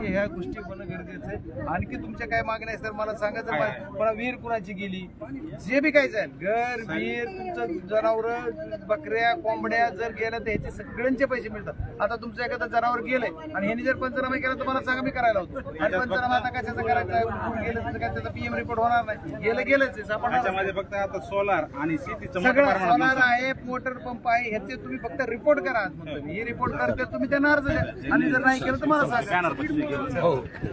ह्या गोष्टी होणं गरजेचं आहे. आणखी तुमच्या काय मागण्या आहे सर? मला सांगा मा- मला विहीर कुणाची गेली? जे बी काय जाईल घर विहीर तुमचं जनावर बकऱ्या कोंबड्या जर गेल्या तर ह्याचे सगळ्यांचे पैसे मिळतात. आता तुमचं एखादं जनावर गेलंय आणि ह्यांनी जर पंचनामा केला तर मला सांगा मी करायला होतो. आणि पंचनामा आता कशाचं करायचं आहे? गेलं तर काय त्याचा पीएम रिपोर्ट होणार नाही. गेलं गेलंच आहे, सापडणार फक्त आता सोलार आणि शेतीचं सगळं सोलार. आहे मोटर पंप आहे ह्याचे तुम्ही फक्त रिपोर्ट करा. हे रिपोर्ट करते तुम्ही त्यांना अर्ज द्या. आणि जर नाही केलं तर मला सांगा.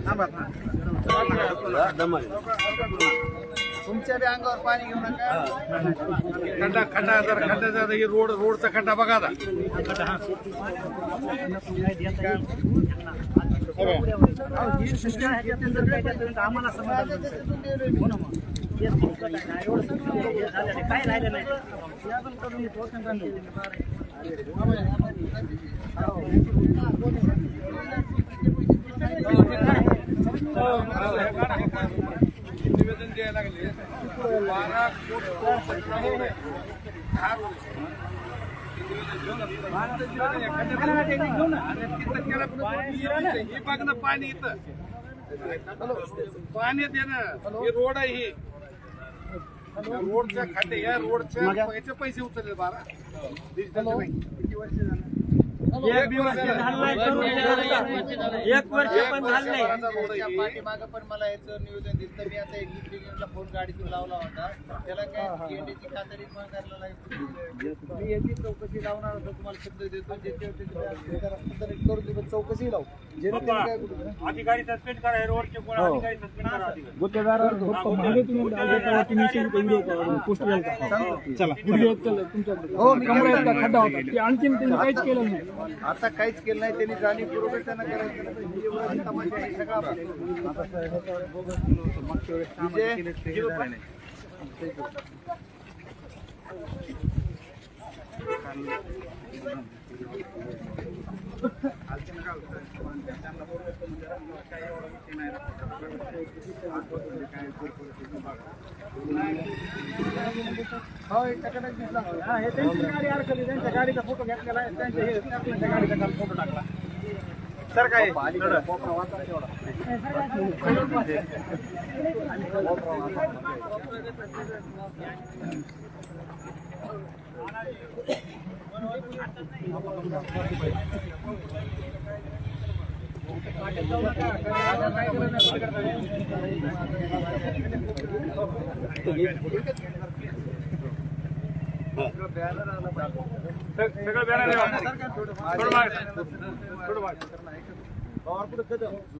थांबा. तुमच्या बी अंगावर पाणी घेऊ नका. खड्डा खड्डा जर खड्ड्याचा आता हे रोड रोडचा खड्डा बघा आता. आम्हाला समाधान हो ना मग तेच बिकट आहे ना, एवढं सगळं हे झालं नाही, काय राहिलं नाही हे अजून करून येतो, पण चालू. निवेदन द्यायला लागले बारा कोटी ही बघ ना पाणी इथं पाणी दे ना हे रोड आहे ही या रोडच्या खाते या रोडच्या पैसे उचलले बारा डिजिटल किती वर्ष झाले एक दिवस झालं नाही, करून दिलं. एक वर्ष पण झालं नाही. पाठीमागं पण मला याचं नियोजन दिलं तर मी आता एक इंजिनियरला फोन गाडीतून लावला होता. त्याला काय गेंडीची खातरी पण करायला लागली. मी याची चौकशी लावणार होतो तुम्हाला शब्द देतो. चौकशी लावू. जेणेकरून काय कुठं अधिकारी सस्पेंड करा हे रोडचे कोण अधिकारी सस्पेंड करा अधिकारी. हो मी आणखीन काहीच केलं नाही. आता काहीच केलं नाही त्यांनी जाणीवपूर्वक त्यांना करायचं नाही. गाडीचा फ़ोटो घेतलेला आहे त्यांच्या गाडीचा काल फ़ोटो टाकला सर काय सगळं बॅनर